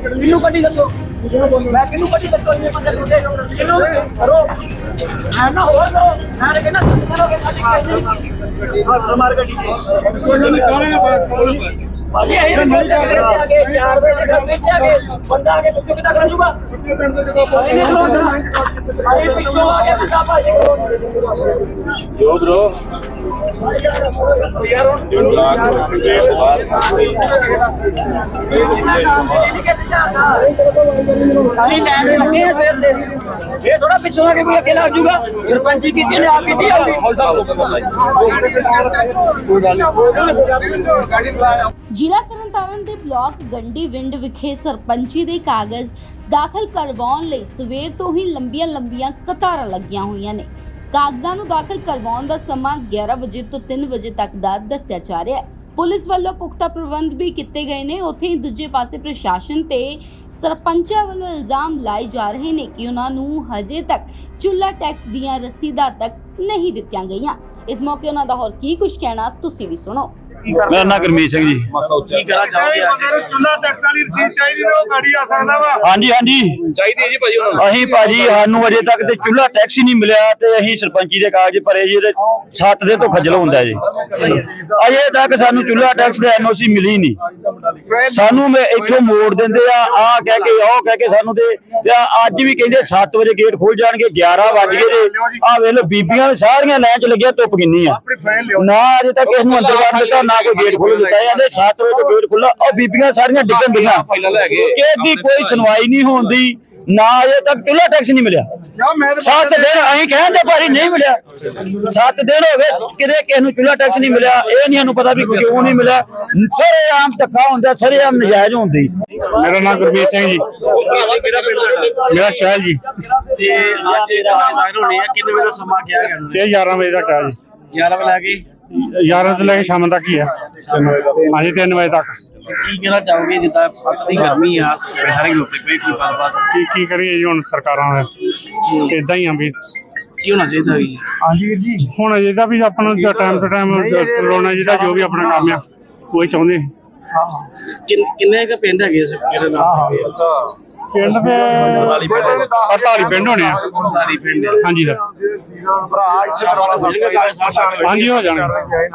ਕਿੰਨੂੰ ਕੱਢੀ ਦੱਸੋ। ਮੈਂ ਕਿੰਨੂੰ ਕੱਢੀ ਦੱਸੋ ਇੰਨੇ ਬੰਦੇ ਟੁੱਟੇ ਕਿੰਨੂੰ ਕਰੋ। ਮੈਂ ਨਾ ਹੋਰ ਕਰੋ। ਮੈਂ ਤਾਂ ਕਹਿੰਦਾ ਤੁਸੀਂ ਕਰੋਗੇ ਸਾਡੀ ਕਹਿੰਦੇ ਨਹੀਂ ਹੱਥ ਮਾਰ ਗੱਡੀ ਭਾਜੀ ਇਹ ਨਹੀਂ ਕਰਦੇ ਆਗੇ 4 ਵਜੇ ਵਿੱਚ ਆਗੇ ਬੰਦਾ ਆਗੇ ਪਿੱਛੋਂ ਕਿੱਦਾਂ ਕਰ ਜੂਗਾ? ਪਿੱਛੋਂ ਆ ਜੋ ਬ్రో ਯਾਰ ਹੁਣ ਨਹੀਂ ਲੈਣ ਦੇ ਲੱਗੇ ਆ ਸਵੇਰ ਦੇ ਇਹ ਥੋੜਾ ਪਿੱਛੋਂ ਆ ਕੇ ਕੋਈ ਅੱਗੇ ਲੱਗ ਜੂਗਾ ਸਰਪੰਚੀ ਕੀਤੀ ਨੇ ਆਪ ਕੀਤੀ ਆਉਂਦੀ ਜ਼ਿਲ੍ਹਾ ਤਰਨਤਾਰਨ ਦੇ ਬਲਾਕ ਗੰਡੀ ਵਿੰਡ ਵਿਖੇ ਸਰਪੰਚੀ ਦੇ ਕਾਗਜ਼ ਦਾਖਲ ਕਰਵਾਉਣ ਲਈ ਸਵੇਰ ਤੋਂ ਹੀ ਲੰਬੀਆਂ-ਲੰਬੀਆਂ ਕਤਾਰਾਂ ਲੱਗੀਆਂ ਹੋਈਆਂ ਨੇ। ਕਾਗਜ਼ਾਂ ਨੂੰ ਦਾਖਲ ਕਰਵਾਉਣ ਦਾ ਸਮਾਂ 11 ਵਜੇ ਤੋਂ 3 ਵਜੇ ਤੱਕ ਦਾ ਦੱਸਿਆ ਜਾ ਰਿਹਾ ਹੈ। ਪੁਲਿਸ ਵੱਲੋਂ ਪੁਖਤਾ ਪ੍ਰਬੰਧ ਵੀ ਕੀਤੇ ਗਏ ਨੇ। ਉੱਥੇ ਹੀ ਦੂਜੇ ਪਾਸੇ ਪ੍ਰਸ਼ਾਸਨ ਤੇ ਸਰਪੰਚਾਂ ਵੱਲੋਂ ਇਲਜ਼ਾਮ ਲਾਏ ਜਾ ਰਹੇ ਨੇ ਕਿ ਉਹਨਾਂ ਨੂੰ ਹਜੇ ਤੱਕ ਚੁੱਲਾ ਟੈਕਸ ਦੀਆਂ ਰਸੀਦਾਂ ਤੱਕ ਨਹੀਂ ਦਿੱਤੀਆਂ ਗਈਆਂ। ਇਸ ਮੌਕੇ ਉਹਨਾਂ ਦਾ ਹੋਰ ਕੀ ਕੁਝ ਕਹਿਣਾ, ਤੁਸੀਂ ਵੀ ਸੁਣੋ। ਮੇਰਾ ਨਾਂ ਗੁਰਮੀਤ ਸਿੰਘ ਜੀ। ਕੀ ਕਹਿਣਾ ਚਾਹੋਗੇ ਅੱਜ ਚੁੱਲਾ ਟੈਕਸ ਵਾਲੀ ਰਸੀਦ ਚਾਹੀਦੀ ਤੇ ਉਹ ਗਾੜੀ ਆ ਸਕਦਾ ਵਾ। ਹਾਂਜੀ ਹਾਂਜੀ। ਚਾਹੀਦੀ ਹੈ ਜੀ ਭਾਜੀ ਉਹਨਾਂ ਅਸੀਂ ਭਾਜੀ ਸਾਨੂੰ ਅਜੇ ਤੱਕ ਤੇ ਚੁੱਲਾ ਟੈਕਸ ਹੀ ਨਹੀਂ ਮਿਲਿਆ ਤੇ ਅਸੀਂ ਸਰਪੰਚੀ ਦੇ ਕਾਗਜ਼ ਭਰੇ ਜੀ ਉਹਦੇ ਸੱਤ ਦੇ ਤੋਂ ਖੱਜਲ ਹੁੰਦਾ ਜੀ। ਅਜੇ ਤੱਕ ਸਾਨੂੰ ਚੁੱਲਾ ਟੈਕਸ ਦੇ ਐਨਓਸੀ ਮਿਲੀ ਨਹੀਂ। ਸਾਨੂੰ ਮੈਂ ਇੱਥੋਂ ਮੋੜ ਦਿੰਦੇ ਆ ਆ ਕਹਿ ਕੇ ਉਹ ਕਹਿ ਕੇ ਸਾਨੂੰ ਤੇ ਤੇ ਅੱਜ ਵੀ ਕਹਿੰਦੇ 7 ਵਜੇ ਗੇਟ ਖੋਲ ਜਾਣਗੇ 11 ਵਜ ਗਏ ਜੇ। ਆ ਵੇਖ ਲਓ ਬੀਬੀਆਂ ਸਾਰੀਆਂ ਲਾਈਨ 'ਚ ਲੱਗੀਆਂ ਧੁੱਪ ਕਿੰਨੀ ਆ। ਨਾ ਅਜੇ ਤੱਕ ਇਸ ਨੂੰ ਅੰਦਰ ਵੜਨ ਦਿੱਤਾ ਨਾ ਕੋਈ ਗੇਟ ਖੋਲ ਦਿੱਤਾ ਜਾਂਦੇ 7 ਵਜੇ ਤੋਂ ਗੇਟ ਖੁੱਲਾ ਉਹ ਬੀਬੀਆਂ ਸਾਰੀਆਂ ਡਿੱਗਣ ਗਏ। ਕਿਹਦੀ ਕੋਈ ਸੁਣਵਾਈ ਨਹੀਂ ਹੁੰਦੀ ਨਾ ਅਜੇ ਤੱਕ ਚੁੱਲਾ ਟੈਕਸ ਨਹੀਂ ਮਿਲਿਆ। ਯਾ ਮੈਂ ਤਾਂ ਸੱਤ ਦਿਨ ਅਸੀਂ ਕਹਿੰਦੇ ਭਾਰੀ ਨਹੀਂ ਮਿਲਿਆ। ਸੱਤ ਦਿਨ ਹੋ ਗਏ ਕਿਤੇ ਕਿਸੇ ਨੂੰ ਚੁੱਲਾ ਟੈਕਸ ਨਹੀਂ ਮਿਲਿਆ। ਇਹ ਨਹੀਂ ਸਾਨੂੰ ਪਤਾ ਵੀ ਕਿਉਂ ਨਹੀਂ ਮਿਲਿਆ। ਸਾਰੇ ਆਮ ਧੱਕਾ ਹੁੰਦਾ ਸਾਰੇ ਆਮ ਨਜਾਇਜ਼ ਹੁੰਦੀ। ਮੇਰਾ ਨਾਮ ਗੁਰਮੀਤ ਸਿੰਘ ਜੀ। ਮੇਰਾ ਚਹਿਲ ਜੀ। ਤੇ ਅੱਜ ਕਾਲੇ ਦਾਖਲ ਹੋਣੇ ਆ ਕਿੰਨੇ ਵਜੇ ਦਾ ਸਮਾਂ ਕਿਹਾ ਗਿਆ ਇਹ 11 ਵਜੇ ਤੱਕ ਆ ਜੀ। ਨੇ 11 ਵਜੇ ਲਾ ਕੇ 11 ਤੋਂ ਲੈ ਕੇ ਸ਼ਾਮ ਤੱਕ ਹੀ ਆ। ਹਾਂਜੀ 3 ਵਜੇ ਤੱਕ। ਕੀ ਕਹਿਣਾ ਚਾਹੋਗੇ ਜਿੱਦਾਂ ਅੱਤ ਦੀ ਗਰਮੀ ਆ ਸਾਰੇ ਲੋਕਾਂ ਕੋਈ ਕੋਈ ਗੱਲਬਾਤ? ਕੀ ਕੀ ਕਰੀਏ ਜੀ ਹੁਣ ਸਰਕਾਰਾਂ ਦਾ ਇਦਾਂ ਹੀ ਆ ਵੀ। ਕੀ ਹੋਣਾ ਚਾਹੀਦਾ ਵੀ ਹਾਂਜੀ ਵੀਰ ਜੀ। ਹੁਣ ਜਿਹਦਾ ਵੀ ਆਪਣਾ ਟਾਈਮ ਟੂ ਟਾਈਮ ਕਰੋਨਾ ਜਿਹਦਾ ਜੋ ਵੀ ਆਪਣਾ ਕੰਮ ਆ ਉਹ ਹੀ ਚਾਹੁੰਦੇ। ਕਿੰਨ- ਕਿੰਨੇ ਕ ਪਿੰਡ ਹੈਗੇ ਇਸ ਕਿਹੜੇ ਨਾਮ ਦੇ ਪਿੰਡ ਦੇ 48 ਪਿੰਡ ਹੋਣੇ ਆ। ਸਾਰੀ ਪਿੰਡ ਹਾਂਜੀ ਸਰ। ਭਰਾ ਇਸ ਕਾਗਜ਼ ਹਾਂਜੀ ਹੋ ਜਾਣਗੇ।